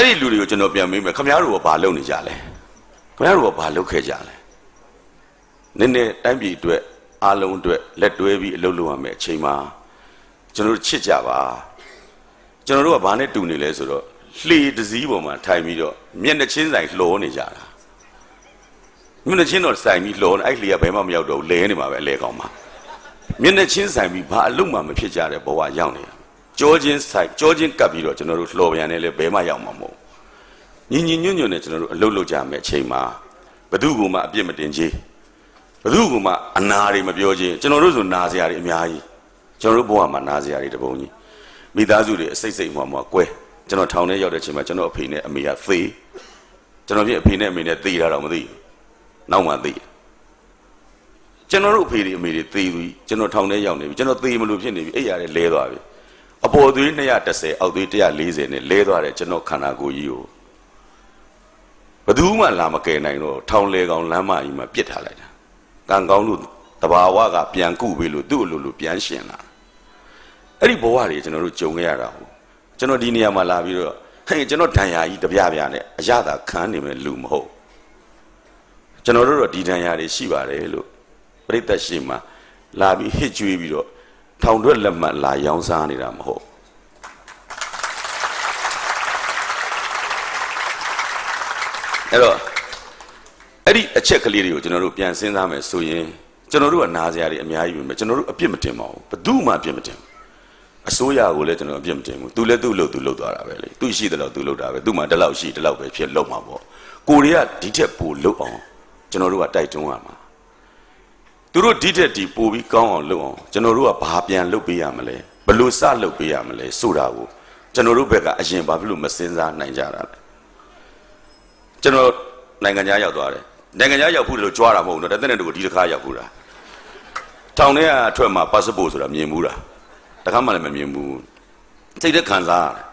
အဲ့ဒီလူတွေကိုကျွန်တော်ပြန်မေးမယ်ခင်ဗျားတို့ကဘာလုပ်နေကြလဲခင်ဗျားတို့ကဘာလုပ်ခဲ့ကြလဲနည်းနည်းတိုင်းပြည်အတွက်အားလုံးအတွက်လက်တွဲပြီးအလုပ်လုပ်ရမယ်အချိန်မှာကျွန်တော်တို့ချစ်ကြပါကျွန်တော်တို့ကဘာနဲ့တူနေလဲဆိုတော့လှေတစ်စည်းပေါ်မှာထိုင်ပြီးတော့မျက်နှာချင်းဆိုင်လှောနေကြတာမျက်နှာချင်းတော့ဆိုင်ပြီးလှောနေအဲ့လှေကဘယ်မှမရောက်တော့ဘူးလဲနေမှာပဲအလဲကောင်မှာမျက်နှာချင်းဆိုင်ပြီးဘာအလုပ်မှမဖြစ်ကြတဲ့ဘဝရောက်နေတာ ကြောချင်းဆိုင်ကြောချင်းကပ်ပြီးတော့ကျွန်တော်တို့လှော်ပြန်နေလဲဘယ်မှရောက်မှာမဟုတ်ဘူးညီညီညွတ်ညွတ်နဲ့ကျွန်တော်တို့အလုပ်လုပ်ကြမယ်အချိန်မှာဘသူကမှအပြစ်မတင်ချေဘသူကမှအနာတွေမပြောချင်းကျွန်တော်တို့ဆိုနာစရာတွေအများကြီးကျွန်တော်တို့ဘဝမှာနာစရာတွေတပုံကြီးမိသားစုတွေအစိတ်စိတ်မှမှကွဲကျွန်တော်ထောင်ထဲရောက်တဲ့အချိန်မှာကျွန်တော်အဖေနဲ့အမေကသေကျွန်တော်ပြအဖေနဲ့အမေနဲ့သေတာတော့မသိဘူးနောက်မှသိတယ်ကျွန်တော်တို့အဖေတွေအမေတွေသေပြီးကျွန်တော်ထောင်ထဲရောက်နေပြီကျွန်တော်သေမလို့ဖြစ်နေပြီအဲ့ရတဲ့လဲသွားပြီ အပေါ်သွေး230အောက်သွေး140နဲ့လဲသွားတယ်ကျွန်တော်ခန္ဓာကိုယ်ကြီးကိုဘယ်သူမှလာမကယ်နိုင်တော့ထောင်လေကောင်လမ်းမကြီးမှာပြစ်ထားလိုက်တာကံကောင်းလို့တဘာဝကပြန်ကုပေးလို့သူ့အလိုလိုပြန်ရှင်လာအဲ့ဒီဘဝတွေကျွန်တော်တို့ကြုံခဲ့ရတာဟုတ်ကျွန်တော်ဒီနေရာမှာလာပြီးတော့ဟဲ့ကျွန်တော်ဒဏ်ရာကြီးတပြားပြားနဲ့အရသာခံနေမယ်လူမဟုတ်ကျွန်တော်တို့တော့ဒီဒဏ်ရာတွေရှိပါတယ်လို့ပြိတ္တရှိမှလာပြီးဟစ်ကြွေးပြီးတော့ ထောင်ထွက်လက်မှတ်လာရောင်းစားနေတာမဟုတ်အဲ့တော့အဲ့ဒီအချက်ကလေးတွေကိုကျွန်တော်တို့ပြန်စဉ်းစားမယ်ဆိုရင်ကျွန်တော်တို့ကနားစရာတွေအများကြီးပဲမယ်ကျွန်တော်တို့အပြစ်မတင်ပါဘူးဘယ်သူမှအပြစ်မတင်ဘူးအစိုးရကိုလည်းကျွန်တော်အပြစ်မတင်ဘူးသူလည်းသူ့လို့သူလုပ်သွားတာပဲလေသူရှိတယ်လို့သူလုပ်တာပဲသူ့မှာဒီလောက်ရှိဒီလောက်ပဲဖြစ်လုပ်မှာပေါ့ကိုရီးယားဒီထက်ပိုလုပ်အောင်ကျွန်တော်တို့ကတိုက်တွန်းရမှာ သူတို့ဒီထက်ဒီပိုပြီးကောင်းအောင်လုပ်အောင်ကျွန်တော်တို့ကဘာပြန်လုပ်ပေးရမလဲဘယ်လို့စလုပ်ပေးရမလဲဆိုတာကိုကျွန်တော်တို့ဘက်ကအရင်ဘာဖြစ်လို့မစင်စားနိုင်ကြတာလဲကျွန်တော်နိုင်ငံခြားရောက်သွားတယ်နိုင်ငံခြားရောက်ဖို့လို့ကြွားတာမဟုတ်ဘူးတော့တသက်နဲ့တူဒီတစ်ခါရောက်ဖို့တာထောင်ထဲကအထွက်မှာ passport ဆိုတာမြင်ဘူးတာတခါမှလည်းမမြင်ဘူးစိတ်သက်ခံစားရတယ်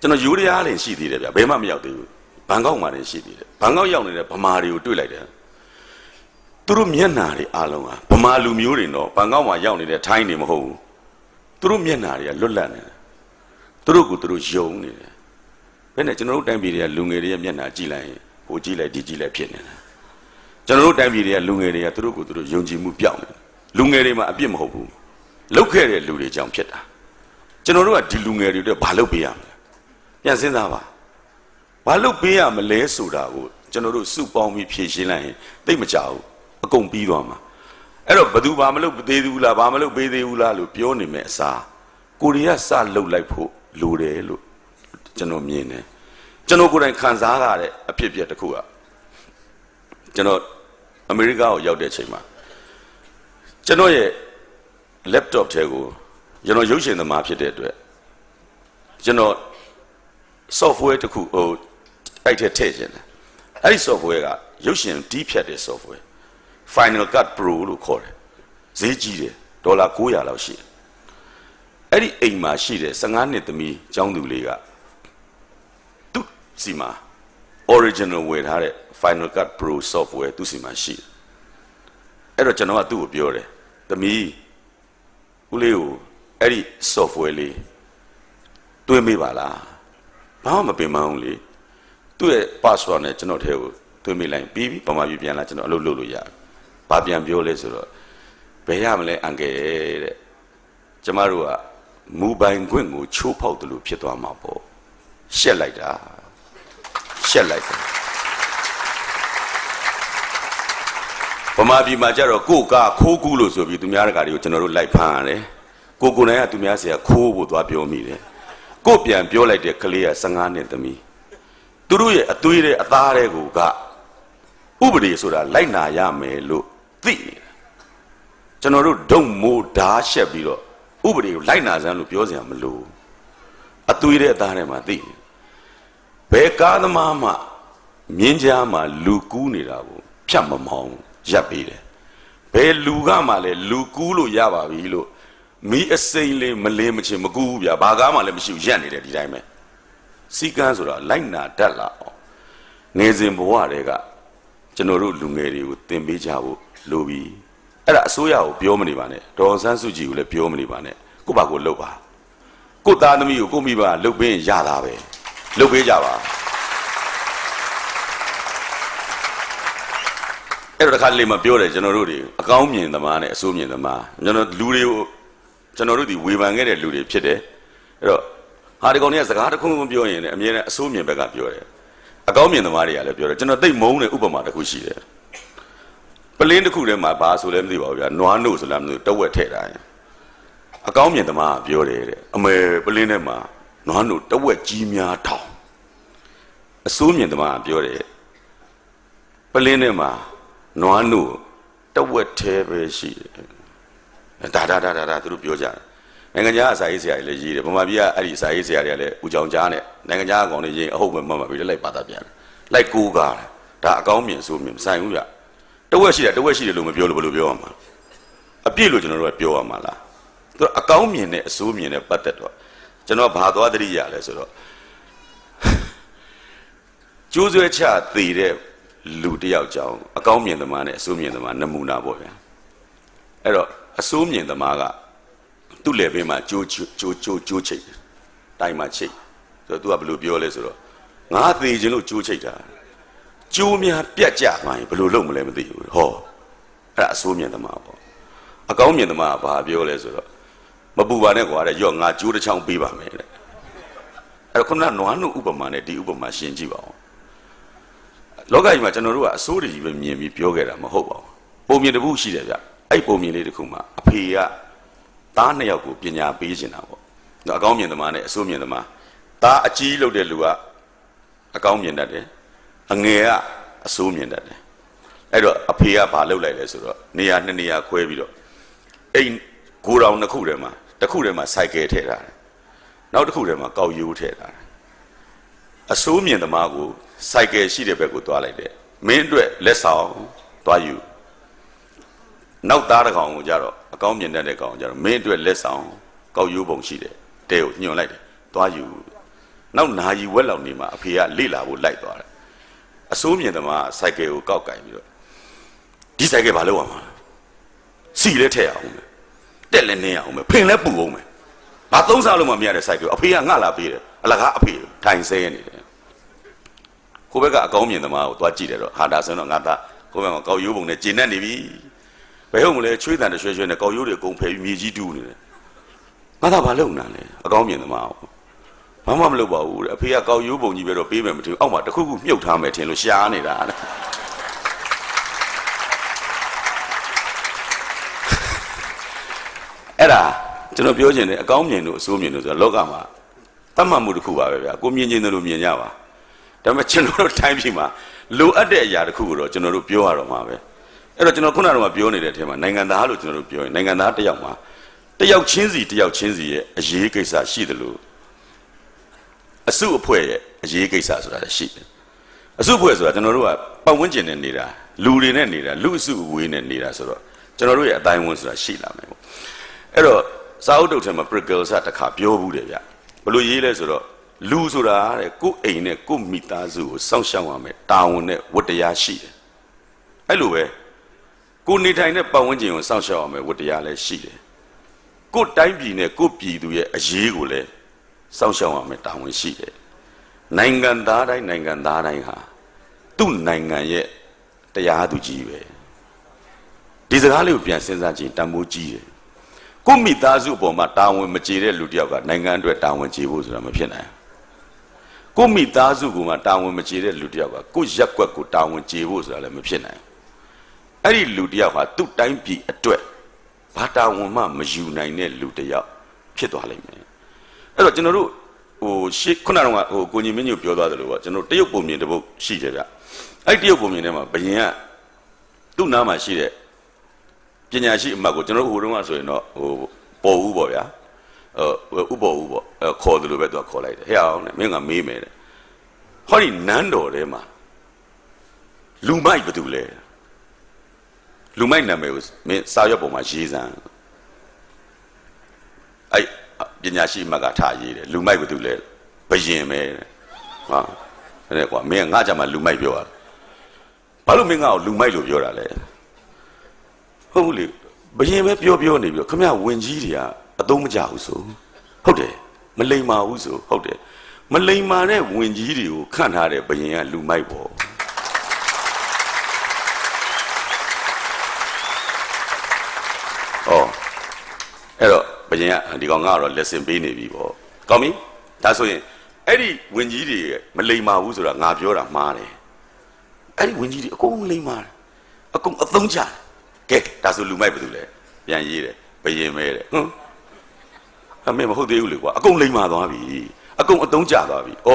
ကျွန်တော်ယူရီးယားလည်းရှိသေးတယ်ဗျဘယ်မှမရောက်သေးဘူးဘန်ကောက်မှာလည်းရှိသေးတယ်ဘန်ကောက်ရောက်နေတဲ့ဗမာတွေကိုတွေ့လိုက်တယ် သူတို့မျက်နှာတွေအားလုံးဟာဗမာလူမျိုးတွေတော့ဘန်ကောက်မှာရောက်နေတဲ့ထိုင်းတွေမဟုတ်ဘူးသူတို့မျက်နှာတွေကလွတ်လပ်နေတယ်သူတို့ကသူတို့ယုံနေတယ်ဘယ်နဲ့ကျွန်တော်တို့တိုင်းပြည်တွေကလူငယ်တွေရဲ့မျက်နှာကြည့်လိုက်ရင်ဟိုကြည့်လိုက်ဒီကြည့်လိုက်ဖြစ်နေတယ်ကျွန်တော်တို့တိုင်းပြည်တွေကလူငယ်တွေကသူတို့ကိုသူတို့ယုံကြည်မှုပြောင်းနေတယ်လူငယ်တွေမှာအပြစ်မဟုတ်ဘူးလောက်ခဲ့တဲ့လူတွေကြောင့်ဖြစ်တာကျွန်တော်တို့ကဒီလူငယ်တွေအတွက်ဘာလုပ်ပေးရမလဲပြန်စဉ်းစားပါဘာလုပ်ပေးရမလဲဆိုတာကိုကျွန်တော်တို့စုပေါင်းပြီးဖြည့်ရှင်းလိုက်ရင်သိပ်မကြဘူး အကုန်ပြီးသွားမှာအဲ့တော့ဘသူဘာမလုပ်သေးဘူးလားဘာမလုပ်ပေးသေးဘူးလားလို့ပြောနေမဲ့အစားကိုရီးယားစလှုပ်လိုက်ဖို့လိုတယ်လို့ကျွန်တော်မြင်တယ်ကျွန်တော်ကိုယ်တိုင်ခံစားရတဲ့အဖြစ်အပျက်တစ်ခုကကျွန်တော်အမေရိကကိုရောက်တဲ့အချိန်မှာကျွန်တော်ရဲ့ laptop ထဲကိုကျွန်တော်ရုပ်ရှင်သမားဖြစ်တဲ့အတွက်ကျွန်တော် software တစ်ခုဟိုအဲ့ထည့်ထည့်ခြင်းတယ်အဲ့ဒီ software ကရုပ်ရှင်တီးဖြတ်တဲ့ software Final Cut Pro လို့ခေါ်တယ်ဈေးကြီးတယ်ဒေါ်လာ900လောက်ရှိတယ်အဲ့ဒီအိမ်မှာရှိတဲ့15နှစ်သမီးကျောင်းသူလေးကသူစီမှာ original ဝယ်ထားတဲ့ Final Cut Pro software သူစီမှာရှိတယ်အဲ့တော့ကျွန်တော်ကသူ့ကိုပြောတယ်သမီးဦးလေးကိုအဲ့ဒီ software လေးတွင်းမေးပါလားဘာမှမပင်မအောင်လေသူ့ရဲ့ password နဲ့ကျွန်တော်ထဲကိုတွင်းမေးလိုက်ပြီးပြီပမာပြီးပြန်လာကျွန်တော်အလုပ်လုပ်လို့ရတယ် ဘာပြန်ပြောလဲဆိုတော့ဘယ်ရမလဲအန်ကယ်တဲ့ကျမတို့ကမူပိုင်ခွင့်ကိုချိုးဖောက်တယ်လို့ဖြစ်သွားမှာပေါ့ရှက်လိုက်တာရှက်လိုက်တာဗမာပြည်မှာကြတော့ကိုကခိုးကူးလို့ဆိုပြီးသူများတကာတွေကိုကျွန်တော်တို့လိုက်ဖမ်းရတယ်ကိုကိုနိုင်ကသူများဆရာခိုးဖို့သွားပြောမိတယ်ကိုပြန်ပြောလိုက်တဲ့ကလေးက15နှစ်သမီးသူတို့ရဲ့အသွေးတဲ့အသားတွေကိုကဥပဒေဆိုတာလိုက်နာရမယ်လို့ သိနေတာကျွန်တော်တို့ဒုံမိုးဓာရှက်ပြီးတော့ဥပဒေကိုလိုက်နာစမ်းလို့ပြောစရာမလိုဘူးအသွေးတဲ့အသားထဲမှာသိတယ်ဘယ်ကားသမားမှမြင်းကြားမှာလူကူးနေတာကိုဖြတ်မမောင်းရပ်ပေးတယ်ဘယ်လူကမှလည်းလူကူးလို့ရပါပြီလို့မီးအစိမ့်လေးမလေးမချင်မကူးဘူးဗျာဘာကားမှလည်းမရှိဘူးရက်နေတယ်ဒီတိုင်းပဲစီကန်းဆိုတာလိုက်နာတတ်လာအောင်ငယ်စဉ်ဘဝတည်းကကျွန်တော်တို့လူငယ်တွေကိုသင်ပေးကြဖို့ လိုပြီအဲ့ဒါအစိုးရကိုပြောမနေပါနဲ့ဒေါ်ဆန်းစုကြည်ကိုလည်းပြောမနေပါနဲ့ကိုယ့်ဘာကိုလုပ်ပါကိုယ့်သားသမီးကိုကိုယ့်မိဘကလှုပ်ပင်းရတာပဲလုပ်ပေးကြပါအဲ့တော့တစ်ခါတလေမှပြောတယ်ကျွန်တော်တို့တွေအကောင်းမြင်သမားနဲ့အဆိုးမြင်သမားကျွန်တော်လူတွေကိုကျွန်တော်တို့ဒီဝေဖန်ခဲ့တဲ့လူတွေဖြစ်တယ်အဲ့တော့ဟာဒီကောင်တွေကစကားတစ်ခုခုပြောရင်လည်းအမြဲတမ်းအဆိုးမြင်ဘက်ကပြောတယ်အကောင်းမြင်သမားတွေကလည်းပြောတယ်ကျွန်တော်သိမုန်းတဲ့ဥပမာတစ်ခုရှိတယ် ပလင်းတစ်ခုထဲမှာဘာဆိုလဲမသိပါဘူးဗျာနွားနို့ဆိုလားမသိဘူးတဝက်ထည့်တာရင်အကောင်းမြင်သမားကပြောတယ်တဲ့အမေပလင်းထဲမှာနွားနို့တဝက်ကြီးများထောင်အဆိုးမြင်သမားကပြောတယ်ပလင်းထဲမှာနွားနို့တဝက်ထဲပဲရှိတယ်ဒါဒါဒါဒါဒါသူတို့ပြောကြတယ်နိုင်ငံခြားအစာရေးဆရာတွေလည်းရေးတယ်ဗမာပြည်ကအဲ့ဒီအစာရေးဆရာတွေကလည်းဦးချောင်ကြားနဲ့နိုင်ငံခြားအကောင်တွေရေးအဟုတ်ပဲမှတ်မှတ်ပြီးလိုက်ပါတာပြန်တယ်လိုက်ကိုးကားတယ်ဒါအကောင်းမြင်ဆိုးမြင်မဆိုင်ဘူးဗျ တဝက်ရှိတယ်တဝက်ရှိတယ်လို့မပြောလို့ဘယ်လိုပြောရမှာအပြည့်လို့ကျွန်တော်တို့ကပြောရမှာလားသူအကောင်းမြင်တဲ့အဆိုးမြင်တဲ့ပတ်သက်တော့ကျွန်တော်ဘာသွားတတိရလဲဆိုတော့ကျိုးဆွဲချသေးတဲ့လူတစ်ယောက်ကြောင်းအကောင်းမြင်သမားနဲ့အဆိုးမြင်သမားနမူနာပေါ့ဗျာအဲ့တော့အဆိုးမြင်သမားကသူ့လေဘေးမှာကြိုးကြိုးကြိုးကြိုးကြိုးချိတ်တယ်တိုင်းမှာချိတ်ဆိုတော့ तू ကဘယ်လိုပြောလဲဆိုတော့ငါသေးခြင်းလို့ကြိုးချိတ်တာ ကြိုးများပြတ်ကြသွားရင်ဘယ်လိုလုပ်မလဲမသိဘူးဟောအဲ့ဒါအဆိုးမြင်သမားပေါ့အကောင်းမြင်သမားကဘာပြောလဲဆိုတော့မပူပါနဲ့ကွာတဲ့ရော့ငါကြိုးတစ်ချောင်းပေးပါမယ်တဲ့အဲ့တော့ခုနကနွားနုဥပမာနဲ့ဒီဥပမာရှင်းကြည့်ပါဦးလောကကြီးမှာကျွန်တော်တို့ကအစိုးရကြီးပဲမြင်ပြီးပြောခဲ့တာမဟုတ်ပါဘူးပုံမြင်တစ်ခုရှိတယ်ဗျအဲ့ပုံမြင်လေးတစ်ခုမှာအဖေကသားနှစ်ယောက်ကိုပညာပေးနေတာပေါ့အကောင်းမြင်သမားနဲ့အဆိုးမြင်သမားသားအကြီးလုပ်တဲ့လူကအကောင်းမြင်တတ်တယ် အငယ်ကအဆိုးမြင်တတ်တယ်အဲ့တော့အဖေကဘာလုပ်လိုက်လဲဆိုတော့နေရာနှစ်နေရာခွဲပြီးတော့အိမ်ကိုတောင်တစ်ခုထဲမှာတစ်ခုထဲမှာစိုက်ကယ်ထည့်ထားတယ်နောက်တစ်ခုထဲမှာကောက်ရိုးထည့်ထားတယ်အဆိုးမြင်သမားကိုစိုက်ကယ်ရှိတဲ့ဘက်ကိုသွားလိုက်တယ်မင်းအတွက်လက်ဆောင်သွားယူနောက်သားတစ်ကောင်ကိုကြတော့အကောင်းမြင်တတ်တဲ့ကောင်ကိုကြတော့မင်းအတွက်လက်ဆောင်ကောက်ရိုးပုံရှိတယ်တဲကိုညွှန်လိုက်တယ်သွားယူနောက်နာယီဝက်လောက်နေမှာအဖေကလေ့လာဖို့လိုက်သွားတယ် အဆိုးမြင်သမားစိုက်ကယ်ကိုကောက်ကင်ပြီးတော့ဒီစိုက်ကယ်ဘာလုပ်ရမှာလဲစီလဲထည့်အောင်မယ်တက်လည်းနင်းအောင်မယ်ဖင်လည်းပူအောင်မယ်ဘာသုံးစားလို့မှမရတဲ့စိုက်ကယ်အဖေကငှလာပေးတယ်အလကားအဖေထိုင်ဆဲနေတယ်ကိုဘက်ကအကောင်းမြင်သမားကိုသွားကြည့်တယ်တော့ဟာဒါဆိုတော့ငါသားကိုဘက်ကကောက်ရိုးပုံနဲ့ကျင်နေနေပြီဘယ်ဟုတ်မလဲချွေးတန်တရွှဲရွှဲနဲ့ကောက်ရိုးတွေအကုန်ဖယ်ပြီးမြေကြီးတူးနေတယ်ငါသားဘာလုပ်နေတာလဲအကောင်းမြင်သမားကို ဘာမှမလုပ်ပါဘူးတဲ့အဖေကကောက်ရိုးပုံကြီးပဲတော့ပေးမယ်မထင်ဘူးအောက်မှာတစ်ခုခုမြုပ်ထားမယ်ထင်လို့ရှားနေတာတဲ့အဲ့ဒါကျွန်တော်ပြောချင်တယ်အကောင်းမြင်လို့အဆိုးမြင်လို့ဆိုတာလောကမှာတတ်မှတ်မှုတစ်ခုပါပဲဗျာကိုမြင်ချင်တယ်လို့မြင်ကြပါဒါပေမဲ့ကျွန်တော်တို့တိုင်းပြည်မှာလိုအပ်တဲ့အရာတစ်ခုကိုတော့ကျွန်တော်တို့ပြောရတော့မှာပဲအဲ့တော့ကျွန်တော်ခုနကတော့ပြောနေတဲ့အထက်မှာနိုင်ငံသားလို့ကျွန်တော်တို့ပြောရင်နိုင်ငံသားတစ်ယောက်မှာတစ်ယောက်ချင်းစီတစ်ယောက်ချင်းစီရဲ့အရေးကိစ္စရှိတယ်လို့ အစုအဖွဲ့ရဲ့အရေးကိစ္စဆိုတာရှိတယ်အစုအဖွဲ့ဆိုတာကျွန်တော်တို့ကပတ်ဝန်းကျင်နဲ့နေတာလူတွေနဲ့နေတာလူအစုအဝေးနဲ့နေတာဆိုတော့ကျွန်တော်တို့ရဲ့အတိုင်းအဝန်ဆိုတာရှိလာမယ်ပေါ့အဲ့တော့စာအုပ်တုပ်ထဲမှာ Prickles တခါပြောဘူးတယ်ဗျဘလို့ရေးလဲဆိုတော့လူဆိုတာတဲ့ကိုယ်အိမ်နဲ့ကိုယ်မိသားစုကိုစောင့်ရှောက်ရမယ်တာဝန်နဲ့ဝတ္တရားရှိတယ်အဲ့လိုပဲကိုယ်နေထိုင်တဲ့ပတ်ဝန်းကျင်ကိုစောင့်ရှောက်ရမယ်ဝတ္တရားလည်းရှိတယ်ကိုယ်တိုင်းပြည်နဲ့ကိုယ်ပြည်သူရဲ့အရေးကိုလည်း စောင့်ရှောက်ရမယ်တာဝန်ရှိတယ်နိုင်ငံသားတိုင်းနိုင်ငံသားတိုင်းဟာသူ့နိုင်ငံရဲ့တရားသူကြီးပဲဒီစကားလေးကိုပြန်စဉ်းစားကြည့်တန်ဖိုးကြီးတယ်ကိုမိသားစုအပေါ်မှာတာဝန်မကျေတဲ့လူတစ်ယောက်ကနိုင်ငံအတွက်တာဝန်ကျေဖို့ဆိုတာမဖြစ်နိုင်ကိုမိသားစုကမှတာဝန်မကျေတဲ့လူတစ်ယောက်ကကိုရက်ွက်ကိုတာဝန်ကျေဖို့ဆိုတာလည်းမဖြစ်နိုင်အဲ့ဒီလူတစ်ယောက်ဟာသူ့တိုင်းပြည်အတွက်ဘာတာဝန်မှမယူနိုင်တဲ့လူတစ်ယောက်ဖြစ်သွားလိမ့်မယ် အဲ့တော့ကျွန်တော်တို့ဟိုရှေ့ခုနကတော့ဟိုကိုကြီးမင်းကြီးပြောသွားတယ်လို့ပေါ့ကျွန်တော်တရုတ်ပုံမြင်တစ်ပုတ်ရှိတယ်ဗျအဲ့ဒီတရုတ်ပုံမြင်ထဲမှာဘယင်ကသူ့နားမှာရှိတဲ့ပညာရှိအမတ်ကိုကျွန်တော်တို့ဟိုတုန်းကဆိုရင်တော့ဟိုပေါ်ဦးပေါ့ဗျာဟိုဥပေါ်ဦးပေါ့အဲခေါ်တယ်လို့ပဲသူကခေါ်လိုက်တယ်ဟဲ့အောင်နဲ့မင်းကမေးမယ်တဲ့ဟောဒီနန်းတော်ထဲမှာလူမိုက်ဘာတူလဲလူမိုက်နာမည်ကိုမင်းစာရွက်ပေါ်မှာရေးစမ်းအဲ့ ပညာရှိအမတ်ကထားရေးတယ်လူမိုက်ဘာတူလဲဘယင်ပဲတဲ့ဟာအဲ့ကွာမင်းကငါကြမှာလူမိုက်ပြောတာဘာလို့မင်းငါ့ကိုလူမိုက်လို့ပြောတာလဲဟုတ်ဘူးလေဘယင်ပဲပြောပြောနေပြီးတော့ခမရဝင်ကြီးတွေကအသုံးမကျဘူးဆိုဟုတ်တယ်မလိမ္မာဘူးဆိုဟုတ်တယ်မမလိမ္မာတဲ့ဝင်ကြီးတွေကိုခန့်ထားတဲ့ဘယင်ကလူမိုက်ပေါ့ဩ အဲ့တော့ဘယင်ကဒီကောင်ကတော့ lesson ပေးနေပြီပေါ့ကောင်းပြီဒါဆိုရင်အဲ့ဒီဝင်ကြီးတွေမလိမ္မာဘူးဆိုတာငါပြောတာမှားတယ်အဲ့ဒီဝင်ကြီးတွေအကုန်လိမ္မာတယ်အကုန်အသုံးချတယ်ကဲဒါဆိုလူမိုက်ဘာလို့လဲပြန်ရေးတယ်ဘယင်မဲတဲ့ဟွန်းအမေမဟုတ်သေးဘူးလေကွာအကုန်လိမ္မာသွားပြီအကုန်အတုံးကျသွားပြီဩ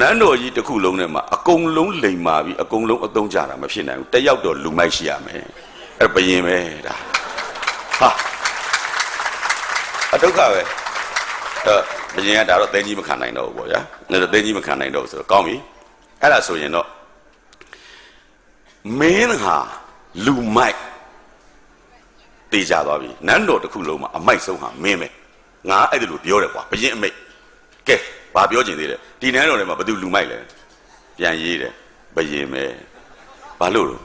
နန်းတော်ကြီးတစ်ခုလုံးထဲမှာအကုန်လုံးလိမ္မာပြီအကုန်လုံးအတုံးကျတာမဖြစ်နိုင်ဘူးတစ်ယောက်တော့လူမိုက်ရှိရမယ်အဲ့ဘယင်ပဲဒါဟာ အဒုက္ခပဲအဲ့ဘယင်ကဒါတော့တင်းကြီးမခံနိုင်တော့ဘူးပေါ့ဗျာအဲ့တော့တင်းကြီးမခံနိုင်တော့ဘူးဆိုတော့ကောင်းပြီအဲ့ဒါဆိုရင်တော့မင်းဟာလူမိုက်တေးကြသွားပြီနန်းတော်တစ်ခုလုံးမှာအမိုက်ဆုံးဟာမင်းပဲငါအဲ့ဒါလိုပြောတယ်ကွာဘရင်အမိတ်ကဲဘာပြောချင်သေးတယ်ဒီနန်းတော်ထဲမှာဘယ်သူလူမိုက်လဲပြန်ရေးတယ်ဘရင်ပဲဘာလို့လဲ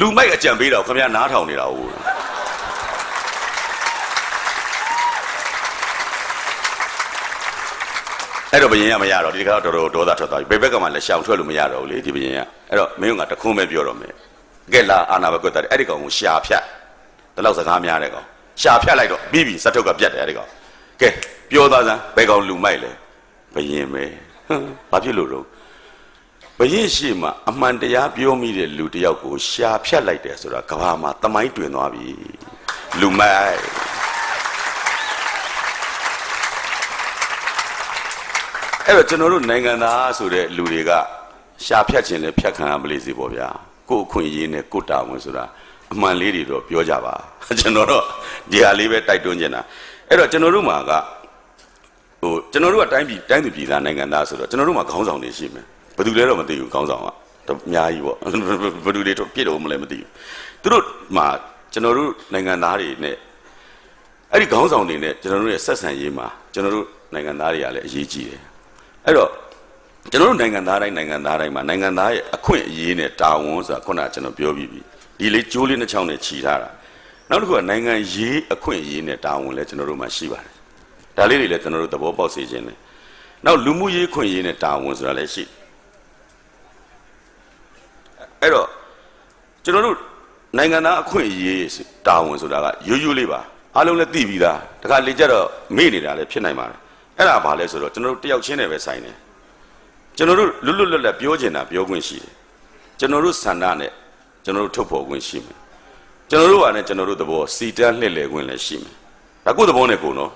လူမိုက်အကြံပေးတော့ခင်ဗျားနားထောင်နေတာဟုတ် အဲ့တော့ဘရင်ကမရတော့ဒီကတော့တော်တော်ဒေါသထွက်သွားပြီဘယ်ဘက်ကမှလည်းရှောင်ထွက်လို့မရတော့ဘူးလေဒီဘရင်ကအဲ့တော့မင်းကတခွန်းပဲပြောတော့မယ်ကဲလာအာနာဘကွက်တာအဲ့ဒီကောင်ကိုရှာဖြတ်ဒီလောက်စကားများတဲ့ကောင်ရှာဖြတ်လိုက်တော့ပြီးပြီစက်ထုတ်ကပြတ်တယ်အဲ့ဒီကောင်ကဲပြောသားစမ်းဘယ်ကောင်လူမိုက်လဲဘယင်ပဲဟမ်ဘာဖြစ်လို့တော့ဘယင်ရှိမှအမှန်တရားပြောမိတဲ့လူတစ်ယောက်ကိုရှာဖြတ်လိုက်တယ်ဆိုတာကဘာမှာတမိုင်းတွင်သွားပြီလူမိုက် အဲ့တော့ကျွန်တော်တို့နိုင်ငံသားဆိုတဲ့လူတွေကရှာဖြတ်ခြင်းနဲ့ဖြတ်ခံရမလို့စီပေါ့ဗျာကိုယ်အခွင့်အရေးနဲ့ကိုယ်တာဝန်ဆိုတာအမှန်လေးတွေတော့ပြောကြပါကျွန်တော်တော့ဒီဟာလေးပဲတိုက်တွန်းနေတာအဲ့တော့ကျွန်တော်တို့မှာကဟိုကျွန်တော်တို့ကတိုင်းပြည်တိုင်းသူပြည်သားနိုင်ငံသားဆိုတော့ကျွန်တော်တို့မှာခေါင်းဆောင်တွေရှိမယ်ဘယ်သူလဲတော့မသိဘူးခေါင်းဆောင်ကတော့အများကြီးပေါ့ဘယ်သူတွေတော့ပြည့်တော့မလဲမသိဘူးသူတို့မှာကျွန်တော်တို့နိုင်ငံသားတွေနဲ့အဲ့ဒီခေါင်းဆောင်တွေနဲ့ကျွန်တော်တို့ရဲ့ဆက်ဆံရေးမှာကျွန်တော်တို့နိုင်ငံသားတွေကလည်းအရေးကြီးတယ် အဲ့တော့ကျွန်တော်တို့နိုင်ငံသားတိုင်းနိုင်ငံသားတိုင်းမှာနိုင်ငံသားရဲ့အခွင့်အရေးနဲ့တာဝန်ဆိုတာခုနကကျွန်တော်ပြောပြီးပြီဒီလေးကျိုးလေးနှစ်ချောင်းနဲ့ခြီထားတာနောက်တစ်ခုကနိုင်ငံရေးအခွင့်အရေးနဲ့တာဝန်လည်းကျွန်တော်တို့မှာရှိပါတယ်ဒါလေးတွေလည်းကျွန်တော်တို့သဘောပေါက်စေခြင်းတယ်နောက်လူမှုရေးခွင့်ရေးနဲ့တာဝန်ဆိုတာလည်းရှိတယ်အဲ့တော့ကျွန်တော်တို့နိုင်ငံသားအခွင့်အရေးတာဝန်ဆိုတာကရိုးရိုးလေးပါအားလုံးလည်းသိပြီးသားတခါလေကြတော့မေ့နေတာလည်းဖြစ်နိုင်ပါတယ် အဲ့ဒါဘာလဲဆိုတော့ကျွန်တော်တို့တယောက်ချင်းနဲ့ပဲဆိုင်တယ်ကျွန်တော်တို့လွတ်လွတ်လပ်လပ်ပြောချင်တာပြောခွင့်ရှိတယ်ကျွန်တော်တို့ဆန္ဒနဲ့ကျွန်တော်တို့ထုတ်ဖော်ခွင့်ရှိမယ်ကျွန်တော်တို့ကလည်းကျွန်တော်တို့သဘောစီတန်းလှည့်လည်ခွင့်လည်းရှိမယ်ဒါကိုယ့်သဘောနဲ့ကိုယ်နော်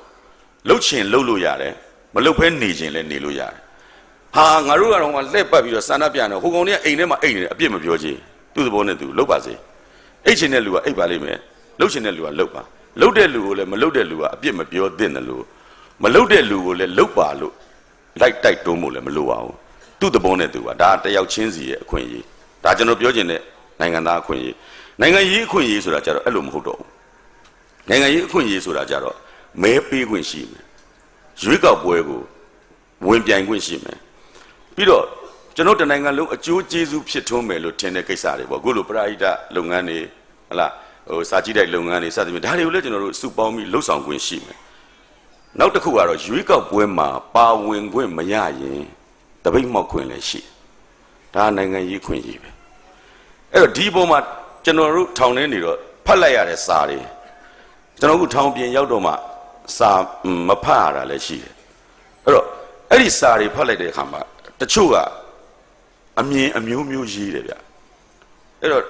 လှုပ်ချင်လှုပ်လို့ရတယ်မလှုပ်ဖဲနေချင်လည်းနေလို့ရတယ်ဟာငါတို့ကတော့လှည့်ပတ်ပြီးတော့ဆန္ဒပြနေဟိုကောင်တွေကအိမ်ထဲမှာအိမ်နေတယ်အပြစ်မပြောချင်သူ့သဘောနဲ့သူလှုပ်ပါစေအိတ်ချင်တဲ့လူကအိတ်ပါလိမ့်မယ်လှုပ်ချင်တဲ့လူကလှုပ်ပါလှုပ်တဲ့လူကိုလည်းမလှုပ်တဲ့လူကအပြစ်မပြောသင့်တယ်လို့ မလှုပ်တဲ့လူကိုလည်းလှုပ်ပါလို့လိုက်တိုက်တွန်းဖို့လည်းမလိုပါဘူးသူ့သဘောနဲ့သူပါဒါတယောက်ချင်းစီရဲ့အခွင့်အရေးဒါကျွန်တော်ပြောချင်တဲ့နိုင်ငံသားအခွင့်အရေးနိုင်ငံရေးအခွင့်အရေးဆိုတာကြတော့အဲ့လိုမဟုတ်တော့ဘူးနိုင်ငံရေးအခွင့်အရေးဆိုတာကြတော့မဲပေးခွင့်ရှိမယ်ရွေးကောက်ပွဲကိုဝင်ပြိုင်ခွင့်ရှိမယ်ပြီးတော့ကျွန်တော်တနိုင်ငံလုံးအကျိုးကျေးဇူးဖြစ်ထွန်းမယ်လို့ထင်တဲ့ကိစ္စတွေပေါ့အခုလိုပရာဟိတလုပ်ငန်းတွေဟလာဟိုစာကြည့်တဲ့လုပ်ငန်းတွေစသဖြင့်ဒါတွေကိုလည်းကျွန်တော်တို့စုပေါင်းပြီးလှုပ်ဆောင်ခွင့်ရှိမယ် နောက်တစ်ခုကတော့ရွေးကောက်ပွဲမှာပါဝင်ခွင့်မရရင်တပိတ်မောက်ခွင့်လည်းရှိဒါနိုင်ငံရေးခွင့်ကြီးပဲအဲ့တော့ဒီပုံမှာကျွန်တော်တို့ထောင်ထဲနေတော့ဖတ်လိုက်ရတဲ့စာတွေကျွန်တော်တို့ထောင်ပြင်ရောက်တော့မှစာမဖတ်ရတာလည်းရှိတယ်အဲ့တော့အဲ့ဒီစာတွေဖတ်လိုက်တဲ့အခါမှာတချို့ကအမြင်အမျိုးမျိုးရေးတယ်ဗျအဲ့တော့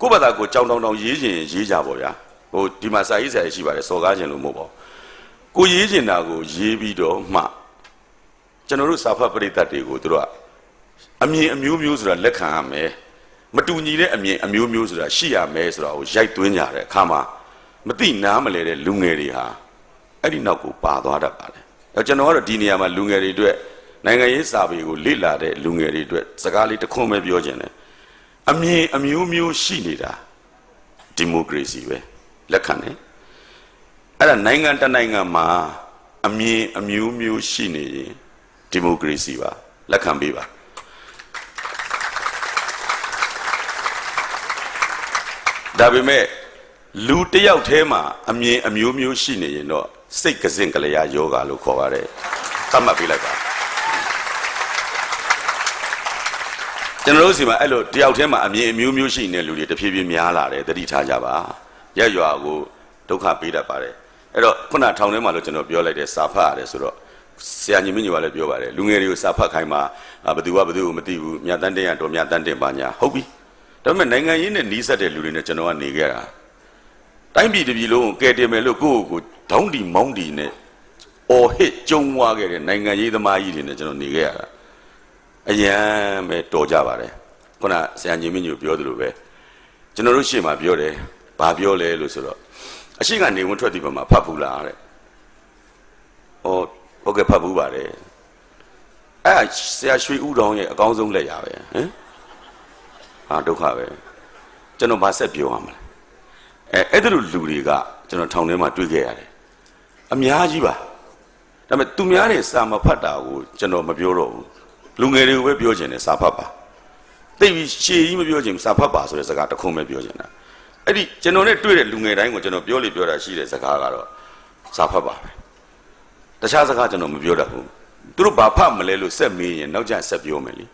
ကိုယ့်ဘာသာကိုကြောင်တောင်တောင်ရေးခြင်းရေးကြပါဗျာဟိုဒီမှာစာရေးဆရာရှိပါတယ်စော်ကားခြင်းလို့မဟုတ်ပါဘူး ကိုရေးခြင်းတာကိုရေးပြီးတော့မှကျွန်တော်တို့စာဖတ်ပရိသတ်တွေကိုတို့ကအမြင်အမျိုးမျိုးဆိုတာလက်ခံရမယ်မတူညီတဲ့အမြင်အမျိုးမျိုးဆိုတာရှိရမယ်ဆိုတာကိုရိုက်သွင်းကြတဲ့အခါမှာမသိနားမလဲတဲ့လူငယ်တွေဟာအဲ့ဒီနောက်ကိုပါသွားတတ်ပါတယ်အဲကျွန်တော်ကတော့ဒီနေရာမှာလူငယ်တွေအတွက်နိုင်ငံရေးစာပေကိုလေ့လာတဲ့လူငယ်တွေအတွက်စကားလေးတစ်ခွန်းပဲပြောခြင်းတယ်အမြင်အမျိုးမျိုးရှိနေတာဒီမိုကရေစီပဲလက်ခံတယ် အဲ့ဒါနိုင်ငံတနိုင်ငံမှာအမြင်အမျိုးမျိုးရှိနေရင်ဒီမိုကရေစီပါလက်ခံပေးပါဒါပေမဲ့လူတယောက်တည်းမှာအမြင်အမျိုးမျိုးရှိနေရင်တော့စိတ်ကစင်ကလေးရာယောဂါလို့ခေါ်ပါတယ်သတ်မှတ်ပေးလိုက်ပါကျွန်တော်တို့စီမှာအဲ့လိုတယောက်တည်းမှာအမြင်အမျိုးမျိုးရှိနေတဲ့လူတွေတဖြည်းဖြည်းများလာတယ်တတိထားကြပါရက်ရွာကိုဒုက္ခပေးတတ်ပါတယ် အဲ့တော့ခုနထောင်ထဲမှာလို့ကျွန်တော်ပြောလိုက်တဲ့စာဖတ်ရတယ်ဆိုတော့ဆရာညီမညိုကလည်းပြောပါတယ်လူငယ်တွေကိုစာဖတ်ခိုင်းမှာအာဘယ်သူကဘယ်သူကိုမသိဘူးမြတ်တန်းတင်ရတော့မြတ်တန်းတင်ပါညာဟုတ်ပြီဒါပေမဲ့နိုင်ငံရေးနဲ့နီးစပ်တဲ့လူတွေနဲ့ကျွန်တော်ကနေခဲ့တာတိုင်းပြည်တစ်ပြည်လုံးကိုကယ်တင်မယ်လို့ကိုယ့်ကိုယ်ကိုဒေါင်းဒီမောင်းဒီနဲ့အော်ဟစ်ကြုံဝါခဲ့တဲ့နိုင်ငံရေးသမားကြီးတွေနဲ့ကျွန်တော်နေခဲ့ရတာအရန်ပဲတော်ကြပါတယ်ခုနဆရာကြီးမင်းကြီးပြောသလိုပဲကျွန်တော်တို့ရှေ့မှာပြောတယ်ဘာပြောလဲလို့ဆိုတော့ အရှိကနေဝင်ထွက်ဒီဘက်မှာဖတ်ဘူးလားတဲ့ဟောဟုတ်ကဲ့ဖတ်ဘူးပါတယ်အဲ့ဆရာရွှေဦးတော်ရဲ့အကောင်းဆုံးလက်ရပဲဟမ်ဟာဒုက္ခပဲကျွန်တော်ဗာဆက်ပြောရမလဲအဲအဲ့ဒါလိုလူတွေကကျွန်တော်ထောင်ထဲမှာတွေ့ခဲ့ရတယ်အများကြီးပါဒါပေမဲ့သူများတွေစာမဖတ်တာကိုကျွန်တော်မပြောတော့ဘူးလူငယ်တွေကိုပဲပြောချင်တယ်စာဖတ်ပါသိပြီရှေ့ကြီးမပြောချင်ဘူးစာဖတ်ပါဆိုတဲ့စကားတစ်ခုပဲပြောချင်တာ အဲ့ဒီကျွန်တော်နဲ့တွေ့တဲ့လူငယ်တိုင်းကိုကျွန်တော်ပြောလေပြောတာရှိတဲ့စကားကတော့စာဖတ်ပါပဲတခြားစကားကျွန်တော်မပြောတတ်ဘူးသူတို့ဘာဖတ်မလဲလို့ဆက်မေးရင်နောက်ကျဆက်ပြောမယ်လी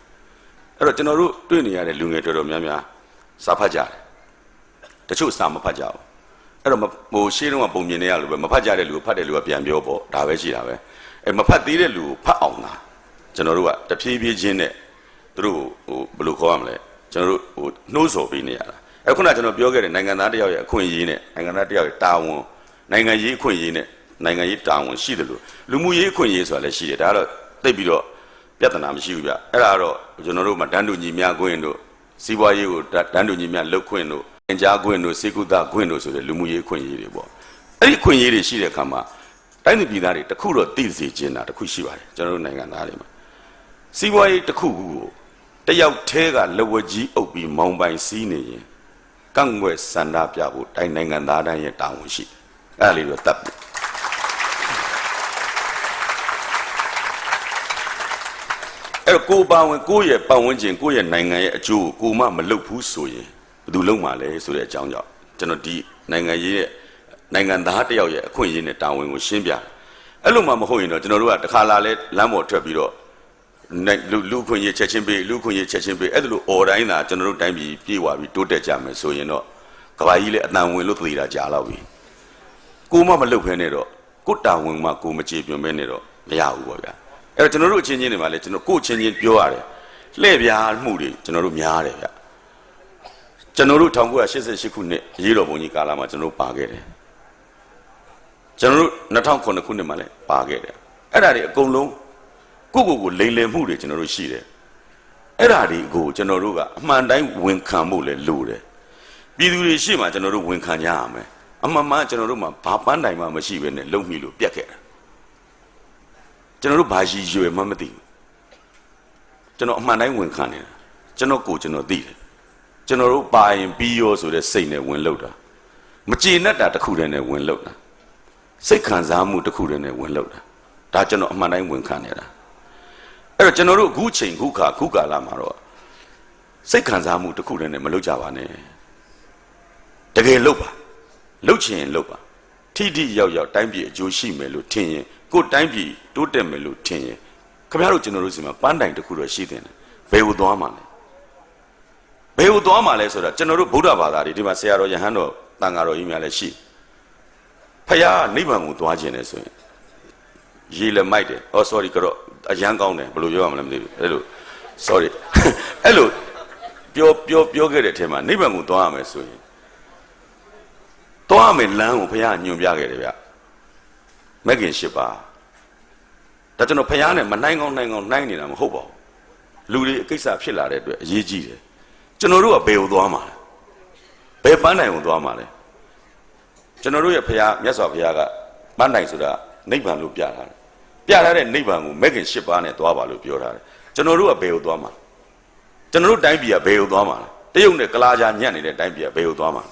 အဲ့တော့ကျွန်တော်တို့တွေ့နေရတဲ့လူငယ်တော်တော်များများစာဖတ်ကြတယ်တချို့စာမဖတ်ကြဘူးအဲ့တော့မဟိုရှေးတုန်းကပုံမြင်နေရလို့ပဲမဖတ်ကြတဲ့လူကိုဖတ်တဲ့လူကပြန်ပြောပေါ့ဒါပဲရှိတာပဲအဲ့မဖတ်သေးတဲ့လူကိုဖတ်အောင်လားကျွန်တော်တို့ကတဖြည်းဖြည်းချင်းနဲ့သူတို့ဟိုဘယ်လိုခေါ်ရမလဲကျွန်တော်တို့ဟိုနှိုးဆော်ပေးနေရတာ အခုနကကျွန်တော်ပြောခဲ့တဲ့နိုင်ငံသားတယောက်ရဲ့အခွင့်အရေးနဲ့နိုင်ငံသားတယောက်ရဲ့တာဝန်နိုင်ငံရေးအခွင့်အရေးနဲ့နိုင်ငံရေးတာဝန်ရှိတယ်လို့လူမှုရေးအခွင့်အရေးဆိုတာလည်းရှိတယ်ဒါကတော့သိပ်ပြီးတော့ပြဿနာမရှိဘူးဗျအဲ့ဒါကတော့ကျွန်တော်တို့မှာတန်းတူညီမျှခွင့်တို့စီးပွားရေးကိုတန်းတူညီမျှလုပ်ခွင့်တို့အင်ကြားခွင့်တို့စေကုသခွင့်တို့ဆိုတဲ့လူမှုရေးအခွင့်အရေးတွေပေါ့အဲ့ဒီအခွင့်အရေးတွေရှိတဲ့အခါမှာတိုင်းပြည်ပြည်သားတွေတခုတော့သိစေချင်တာတခုရှိပါတယ်ကျွန်တော်တို့နိုင်ငံသားတွေမှာစီးပွားရေးတစ်ခုခုကိုတယောက်သေးကလက်ဝဲကြီးအုပ်ပြီးမောင်းပိုင်စီးနေရင် ကန့်ွယ်စန္ဒပြဖို့တိုင်းနိုင်ငံသားတိုင်းရဲ့တာဝန်ရှိတယ်အဲ့ဒါလေးတော့တတ်ပြီအဲ့တော့ကိုယ်ပါဝင်ကိုယ့်ရဲ့ပတ်ဝန်းကျင်ကိုယ့်ရဲ့နိုင်ငံရဲ့အကျိုးကိုကိုယ်မှမလုပ်ဘူးဆိုရင်ဘယ်သူလုပ်မှာလဲဆိုတဲ့အကြောင်းကြောင့်ကျွန်တော်ဒီနိုင်ငံရေးရဲ့နိုင်ငံသားတစ်ယောက်ရဲ့အခွင့်အရေးနဲ့တာဝန်ကိုရှင်းပြတယ်အဲ့လိုမှမဟုတ်ရင်တော့ကျွန်တော်တို့ကတစ်ခါလာလဲလမ်းပေါ်ထွက်ပြီးတော့နိုင် လူလူခွင့်ရေးချက်ချင်းပေးလူခွင့်ရေးချက်ချင်းပေးအဲ့ဒါလိုអော်တိုင်းသာကျွန်တော်တို့တိုင်းပြည်ပြေဝပြီးတိုးတက်ကြမယ်ဆိုရင်တော့ကဘာကြီးလည်းအတန်ဝင်လို့သေတာကြာတော့ပြီကိုမမလုတ်ဖဲနဲ့တော့ကိုတာဝန်မှကိုမကြေပြွန်မဲနဲ့တော့မရဘူးပေါ့ဗျာအဲ့တော့ကျွန်တော်တို့အချင်းချင်းတွေမှာလည်းကျွန်တော်ကိုချင်းချင်းပြောရတယ်လှည့်ပြားမှုတွေကျွန်တော်တို့များတယ်ဗျကျွန်တော်တို့1988ခုနှစ်ရေးတော်ပုံကြီးကာလမှာကျွန်တော်တို့ပါခဲ့တယ်ကျွန်တော်တို့2009ခုနှစ်မှာလည်းပါခဲ့တယ်အဲ့ဒါတွေအကုန်လုံး ကိုယ့်ကိုယ်ကိုလိမ်လည်မှုတွေကျွန်တော်တို့ရှိတယ်အဲ့ဓာတွေကိုကျွန်တော်တို့ကအမှန်တိုင်းဝန်ခံဖို့လဲလိုတယ်ပြည်သူတွေရှေ့မှာကျွန်တော်တို့ဝန်ခံကြရမယ်အမှန်မှန်ကျွန်တော်တို့မှာဘာပန်းတိုင်မှမရှိဘဲနဲ့လုံမိလို့ပြက်ခဲ့တာကျွန်တော်တို့ဘာရှိရွယ်မှမသိဘူးကျွန်တော်အမှန်တိုင်းဝန်ခံနေတာကျွန်တော်ကိုယ်ကျွန်တော်သိတယ်ကျွန်တော်တို့ပါရင်ပြီးရောဆိုတဲ့စိတ်နဲ့ဝင်လို့တာမကျေနပ်တာတစ်ခုတည်းနဲ့ဝင်လို့တာစိတ်ခံစားမှုတစ်ခုတည်းနဲ့ဝင်လို့တာဒါကျွန်တော်အမှန်တိုင်းဝန်ခံနေတာ အဲ့တော့ကျွန်တော်တို့အခုချိန်ခုခါခုကာလမှာတော့စိတ်ခံစားမှုတစ်ခုတည်းနဲ့မလုပ်ကြပါနဲ့တကယ်လုပ်ပါလုပ်ချင်ရင်လုပ်ပါထိထိရောက်ရောက်တိုင်းပြည်အကျိုးရှိမယ်လို့ထင်ရင်ကိုယ်တိုင်းပြည်တိုးတက်မယ်လို့ထင်ရင်ခင်ဗျားတို့ကျွန်တော်တို့စီမှာပန်းတိုင်တစ်ခုတော့ရှိတယ်ဘယ်ကိုသွားမှာလဲဘယ်ကိုသွားမှာလဲဆိုတော့ကျွန်တော်တို့ဗုဒ္ဓဘာသာတွေဒီမှာဆရာတော်ယဟန်တော်တန်ဃာတော်ကြီးများလည်းရှိဖခင်ကနိဗ္ဗာန်ကိုသွားခြင်းလဲဆိုရင်ရေလည်းမိုက်တယ်။ Oh sorry ကတော့ အရန်ကောင်းတယ်ဘယ်လိုပြောရမလဲမသိဘူး။အဲ့လို sorry အဲ့လိုပြောပြောပြောခဲ့တဲ့အထက်မှာနိဗ္ဗာန်ကိုသွားရမယ်ဆိုရင်သွားရမယ်လမ်းကိုဘုရားညွှန်ပြခဲ့တယ်ဗျ။မဂ်ကင်၈ပါးဒါကျွန်တော်ဘုရားနဲ့မနိုင်ကောင်းနိုင်ကောင်းနိုင်နေတာမဟုတ်ပါဘူး။လူတွေအကိစ္စဖြစ်လာတဲ့အတွက်အရေးကြီးတယ်။ကျွန်တော်တို့ကဘယ်ကိုသွားမှာလဲ။ဘယ်ပန်းတိုင်ကိုသွားမှာလဲ။ကျွန်တော်တို့ရဲ့ဘုရားမြတ်စွာဘုရားကပန်းတိုင်ဆိုတာနိဗ္ဗာန်လို့ပြထားတယ် ပြထားတဲ့နိဗ္ဗာန်ကိုမဂ်ကင်၈ပါးနဲ့သွားပါလို့ပြောထားတယ်ကျွန်တော်တို့ကဘယ်ကိုသွားမှာကျွန်တော်တို့တိုင်းပြည်ကဘယ်ကိုသွားမှာတရုတ်နဲ့ကလာကြာညံ့နေတဲ့တိုင်းပြည်ကဘယ်ကိုသွားမှာ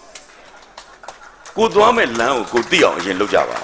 ကိုသွားမဲ့လမ်းကိုကိုသိအောင်အရင်လုပ်ကြပါ